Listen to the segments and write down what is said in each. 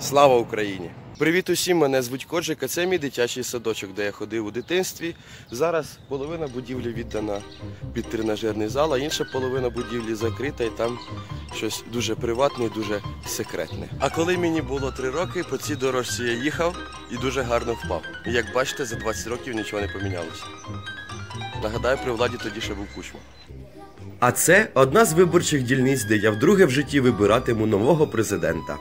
Слава Україні! Привіт усім! Мене звуть Коджик, а це мій дитячий садочок, де я ходив у дитинстві. Зараз половина будівлі віддана під тренажерний зал, а інша половина будівлі закрита і там щось дуже приватне і дуже секретне. А коли мені було три роки, по цій дорожці я їхав і дуже гарно впав. І як бачите, за 20 років нічого не помінялося. Нагадаю, при владі тоді ще був кучма. А це одна з виборчих дільниць, де я вдруге в житті вибиратиму нового президента.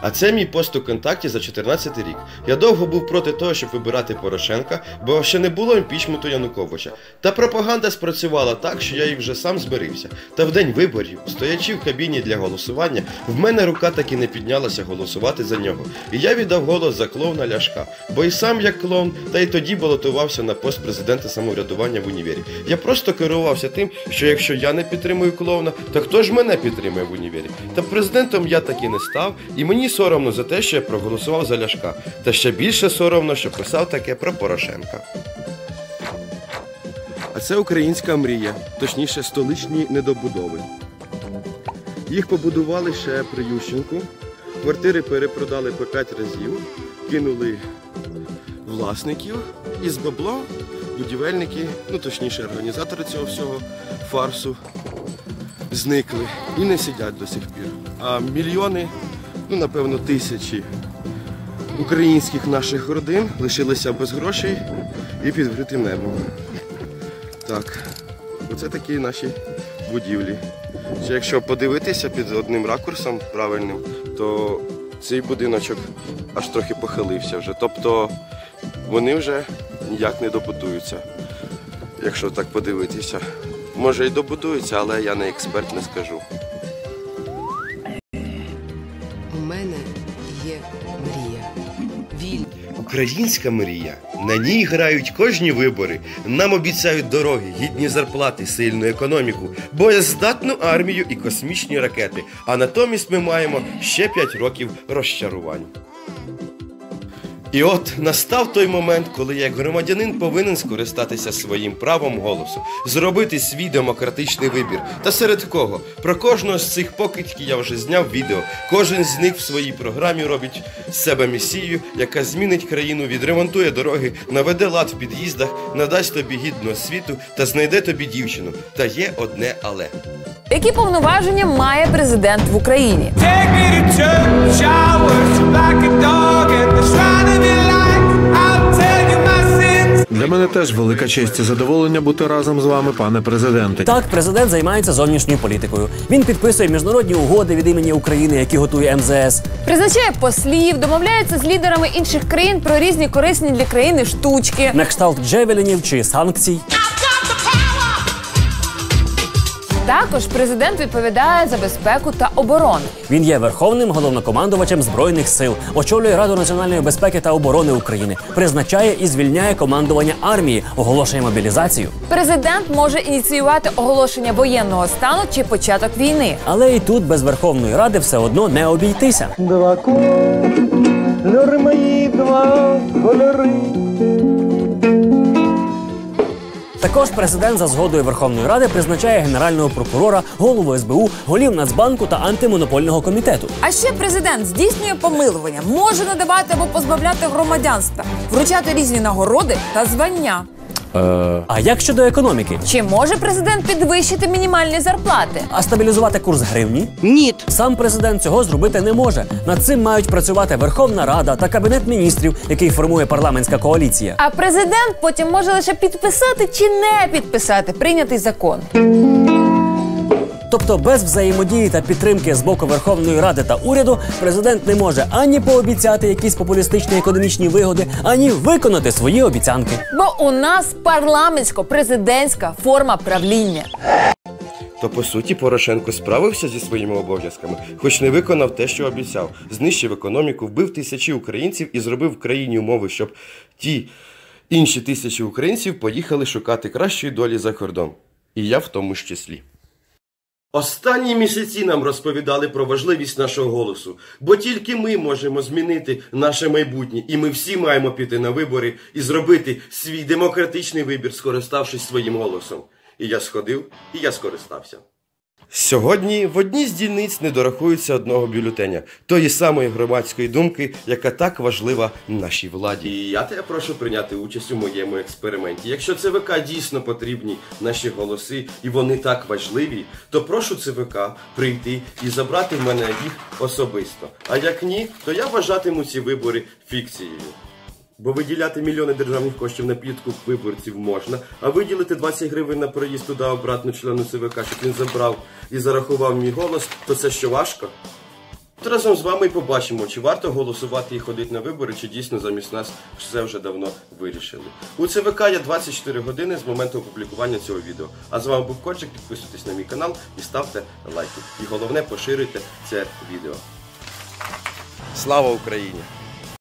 А це мій пост у контакті за 14 рік. Я довго був проти того, щоб вибирати Порошенка, бо ще не було імпічменту Януковича. Та пропаганда спрацювала так, що я і вже сам змирився. Та в день виборів, стоячи в кабіні для голосування, в мене рука так і не піднялася голосувати за нього. І я віддав голос за клоуна Ляшка, бо і сам як клоун, та й тоді балотувався на пост президента самоврядування в універі. Я просто керувався тим, що якщо я не підтримую клоуна, то хто ж мене підтримує в універі? Та президентом я так і не став, і мені соромно за те, що я проголосував за Ляшка. Та ще більше соромно, що писав таке про Порошенка. А це українська мрія, точніше, столичні недобудови. Їх побудували ще при Ющенку. Квартири перепродали по 5 разів, кинули власників і з бабло будівельники, ну точніше організатори цього всього фарсу, зникли і не сидять до сих пір. А мільйони, ну напевно, тисячі українських наших родин лишилися без грошей і під відкритим небом. Так, оце такі наші будівлі. Ще якщо подивитися під одним ракурсом правильним, то цей будиночок аж трохи похилився вже. Тобто вони вже ніяк не добудуються, якщо так подивитися. Може і добудуються, але я не експерт, не скажу. Мрія. Вільна. Українська мрія. На ній грають кожні вибори. Нам обіцяють дороги, гідні зарплати, сильну економіку, боєздатну армію і космічні ракети. А натомість ми маємо ще 5 років розчарувань. І от настав той момент, коли я як громадянин повинен скористатися своїм правом голосу, зробити свій демократичний вибір. Та серед кого? Про кожного з цих покидьків я вже зняв відео. Кожен з них в своїй програмі робить з себе місію, яка змінить країну, відремонтує дороги, наведе лад в під'їздах, надасть тобі гідну освіту та знайде тобі дівчину. Та є одне але. Які повноваження має президент в Україні? Take me to church, Для мене теж велика честь і задоволення бути разом з вами, пане президенте. Так, президент займається зовнішньою політикою. Він підписує міжнародні угоди від імені України, які готує МЗС. Призначає послів, домовляється з лідерами інших країн про різні корисні для країни штучки. На кшталт джевелінів чи санкцій. Також президент відповідає за безпеку та оборону. Він є верховним головнокомандувачем збройних сил, очолює Раду національної безпеки та оборони України, призначає і звільняє командування армії, оголошує мобілізацію. Президент може ініціювати оголошення воєнного стану чи початок війни. Але і тут без Верховної Ради все одно не обійтися. Два кольори мої, два кольори. Також президент за згодою Верховної Ради призначає генерального прокурора, голову СБУ, голів Нацбанку та антимонопольного комітету. А ще президент здійснює помилування, може надавати або позбавляти громадянства, вручати різні нагороди та звання. А як щодо економіки? Чи може президент підвищити мінімальні зарплати? А стабілізувати курс гривні? Ні. Сам президент цього зробити не може. Над цим мають працювати Верховна Рада та Кабінет міністрів, який формує парламентська коаліція. А президент потім може лише підписати чи не підписати прийнятий закон. Тобто без взаємодії та підтримки з боку Верховної Ради та уряду президент не може ані пообіцяти якісь популістичні економічні вигоди, ані виконати свої обіцянки. Бо у нас парламентсько-президентська форма правління. То по суті Порошенко справився зі своїми обов'язками, хоч не виконав те, що обіцяв, знищив економіку, вбив тисячі українців і зробив в країні умови, щоб ті інші тисячі українців поїхали шукати кращої долі за кордон. І я в тому ж числі. Останні місяці нам розповідали про важливість нашого голосу, бо тільки ми можемо змінити наше майбутнє, і ми всі маємо піти на вибори і зробити свій демократичний вибір, скориставшись своїм голосом. І я сходив, і я скористався. Сьогодні в одній з дільниць не дорахується одного бюлетеня, тої самої громадської думки, яка так важлива нашій владі. І я тебе прошу прийняти участь у моєму експерименті. Якщо ЦВК дійсно потрібні наші голоси і вони так важливі, то прошу ЦВК прийти і забрати в мене їх особисто. А як ні, то я вважатиму ці вибори фікцією. Бо виділяти мільйони державних коштів на підкуп виборців можна, а виділити 20 гривень на проїзд туди обратно члену ЦВК, щоб він забрав і зарахував мій голос, то це що важко? От разом з вами і побачимо, чи варто голосувати і ходити на вибори, чи дійсно замість нас все вже давно вирішили. У ЦВК є 24 години з моменту опублікування цього відео. А з вами був Коджик, підписуйтесь на мій канал і ставте лайки. І головне поширюйте це відео. Слава Україні!